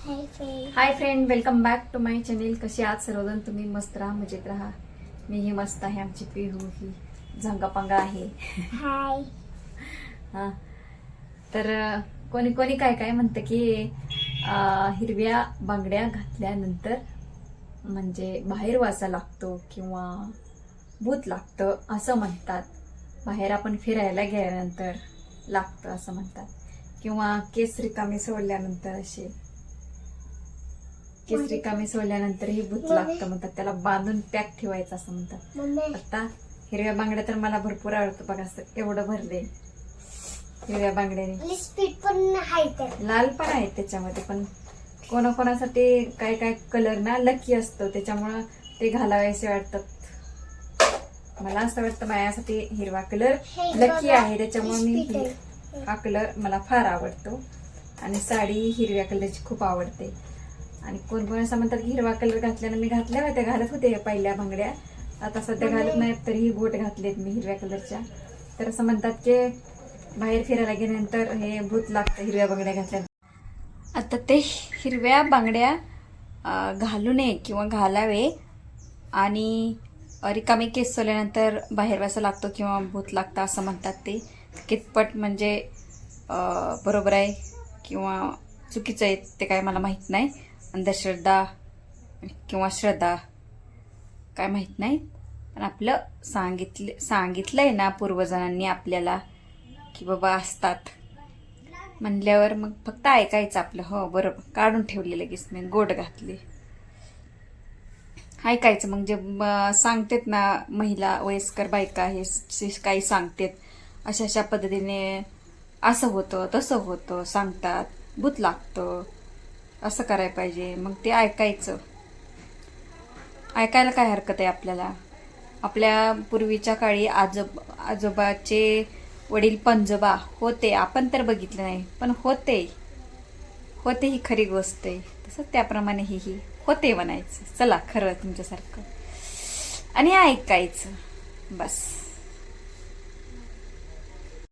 Hi friend hi friend welcome back to my channel कशी आहात सर्वजण? तुम्ही मस्त राहा मजेत राहा. मीही मस्त आहे. आमची पिहू ही झंगापंगा आहे. हाय हा. तर कोणी कोणी काय काय म्हणतं की अं, हिरव्या बांगड्या घातल्यानंतर म्हणजे बाहेर वासा लागतो किंवा भूत लागतं असं म्हणतात. बाहेर आपण फिरायला गेल्यानंतर लागतं असं म्हणतात. किंवा केस रिकामी सोडल्यानंतर असे. केस रिकामी सोडल्यानंतरही भूत लागतं म्हणतात. त्याला बांधून पॅक ठेवायचं असं म्हणतात. आता हिरव्या बांगड्या तर मला भरपूर आवडतं. बघा असं एवढं भरले हिरव्या बांगड्याने. स्पीड पण लाल पण आहेत त्याच्यामध्ये पण कोणाकोणासाठी काय काय कलर ना लकी असतो. त्याच्यामुळं ते घालावेसे वाटतात. मला असं वाटतं माझ्यासाठी हिरवा कलर हे लकी आहे. त्याच्यामुळे मी हि-. हा कलर मला फार आवडतो. आणि साडी हिरव्या कलरची खूप आवडते. आणि कोण कोण असं म्हणतात की हिरवा कलर घातल्यानं मी घातल्या होत्या घालत होते पहिल्या बांगड्या आता सध्या घालत नाहीत तरीही गोट घातलेत मी हिरव्या कलरच्या. तर असं म्हणतात की बाहेर फिरायला गेल्यानंतर हे भूत लागतं हिरव्या बांगड्या घातल्या आता ते हिरव्या बांगड्या घालू नये किंवा घालावे आणि रिकामी केस सोल्यानंतर बाहेर वासा लागतो किंवा भूत लागतं असं म्हणतात ते. कितपट म्हणजे बरोबर आहे किंवा चुकीचं आहे ते काय मला माहीत नाही. अंधश्रद्धा किंवा श्रद्धा काय माहीत नाही. पण आपलं सांगितले आहे ना पूर्वजांनी आपल्याला की बाबा असतात. म्हणल्यावर मग फक्त ऐकायचं आपलं. हो बरोबर. काढून ठेवले लगेच मी. गोड घातली. ऐकायचं. मग जे सांगतेत ना महिला वयस्कर बायका हे काही सांगतेत अशा अशा पद्धतीने असं होतं तसं होतं सांगतात भूत लागतं. असं करायला पाहिजे. मग ते ऐकायचं. ऐकायला काय हरकत आहे आपल्याला? आपल्या पूर्वीच्या काळी आजोब आजोबाचे वडील पंजोबा होते. आपण तर बघितलं नाही पण होते. होते ही खरी गोष्ट आहे. तसं त्याप्रमाणे ही ही होते म्हणायचं. चला खरं तुमच्यासारखं. आणि ऐकायचं. बस.